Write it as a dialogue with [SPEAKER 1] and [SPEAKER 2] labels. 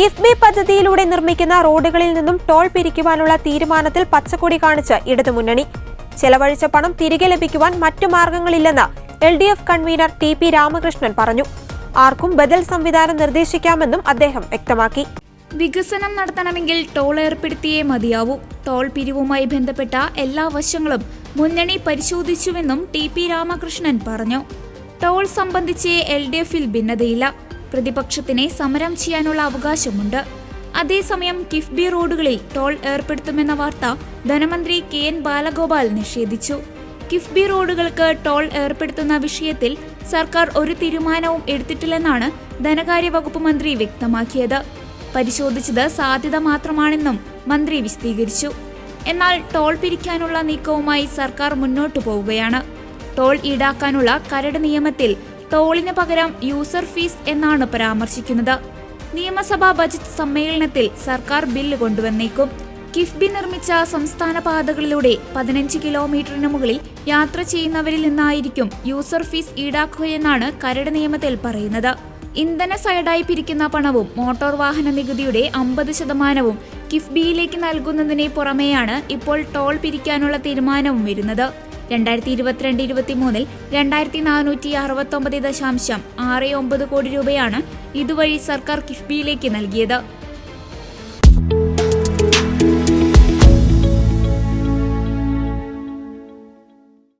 [SPEAKER 1] കിഫ്ബി പദ്ധതിയിലൂടെ നിർമ്മിക്കുന്ന റോഡുകളിൽ നിന്നും ടോൾ പിരിക്കുവാനുള്ള തീരുമാനത്തിൽ പച്ചക്കൊടി കാണിച്ച് ഇടതുമുന്നണി. ചെലവഴിച്ച പണം തിരികെ ലഭിക്കുവാൻ മറ്റു മാർഗങ്ങളില്ലെന്ന് L D F convener T P Ramakrishnan പറഞ്ഞു. ആർക്കും ബദൽ സംവിധാനം നിർദ്ദേശിക്കാമെന്നും അദ്ദേഹം വ്യക്തമാക്കി.
[SPEAKER 2] വികസനം നടത്തണമെങ്കിൽ ടോൾ ഏർപ്പെടുത്തിയേ മതിയാവൂ. ടോൾ പിരിവുമായി ബന്ധപ്പെട്ട എല്ലാ വശങ്ങളും മുന്നണി പരിശോധിച്ചുവെന്നും ടി പി രാമകൃഷ്ണൻ പറഞ്ഞു. ടോൾ സംബന്ധിച്ച് എൽ ഡി എഫിൽ ഭിന്നതയില്ല. പ്രതിപക്ഷത്തിന് സമരം ചെയ്യാനുള്ള അവകാശമുണ്ട്. അതേസമയം കിഫ്ബി റോഡുകളിൽ ടോൾ ഏർപ്പെടുത്തുമെന്ന വാർത്ത ധനമന്ത്രി കെ എൻ ബാലഗോപാൽ നിഷേധിച്ചു. കിഫ്ബി റോഡുകൾക്ക് ടോൾ ഏർപ്പെടുത്തുന്ന വിഷയത്തിൽ സർക്കാർ ഒരു തീരുമാനവും എടുത്തിട്ടില്ലെന്നാണ് ധനകാര്യ വകുപ്പ് മന്ത്രി വ്യക്തമാക്കിയത്. പരിശോധിച്ചത് സാധ്യത മാത്രമാണെന്നും മന്ത്രി വിശദീകരിച്ചു. എന്നാൽ ടോൾ പിരിക്കാനുള്ള നീക്കവുമായി സർക്കാർ മുന്നോട്ടു പോവുകയാണ്. ടോൾ ഈടാക്കാനുള്ള കരട് നിയമത്തിൽ ടോളിന് പകരം യൂസർ ഫീസ് എന്നാണ് പരാമർശിക്കുന്നത്. നിയമസഭാ ബജറ്റ് സമ്മേളനത്തിൽ സർക്കാർ ബില്ല് കൊണ്ടുവന്നേക്കും. കിഫ്ബി നിർമ്മിച്ച സംസ്ഥാന പാതകളിലൂടെ പതിനഞ്ച് കിലോമീറ്ററിന് മുകളിൽ യാത്ര ചെയ്യുന്നവരിൽ നിന്നായിരിക്കും യൂസർ ഫീസ് ഈടാക്കുകയെന്നാണ് കരട് നിയമത്തിൽ പറയുന്നത്. ഇന്ധന സൈഡായി പിരിക്കുന്ന പണവും മോട്ടോർ വാഹന നികുതിയുടെ അമ്പത് ശതമാനവും കിഫ്ബിയിലേക്ക് നൽകുന്നതിനെ പുറമെയാണ് ഇപ്പോൾ ടോൾ പിരിക്കാനുള്ള തീരുമാനവും വരുന്നത്. രണ്ടായിരത്തി ഇരുപത്തിരണ്ട് ഇരുപത്തിമൂന്നിൽ രണ്ടായിരത്തി നാനൂറ്റി അറുപത്തൊമ്പത് ദശാംശം ആറ് ഒമ്പത് കോടി രൂപയാണ് ഇതുവഴി സർക്കാർ കിഫ്ബിയിലേക്ക് നൽകിയത്.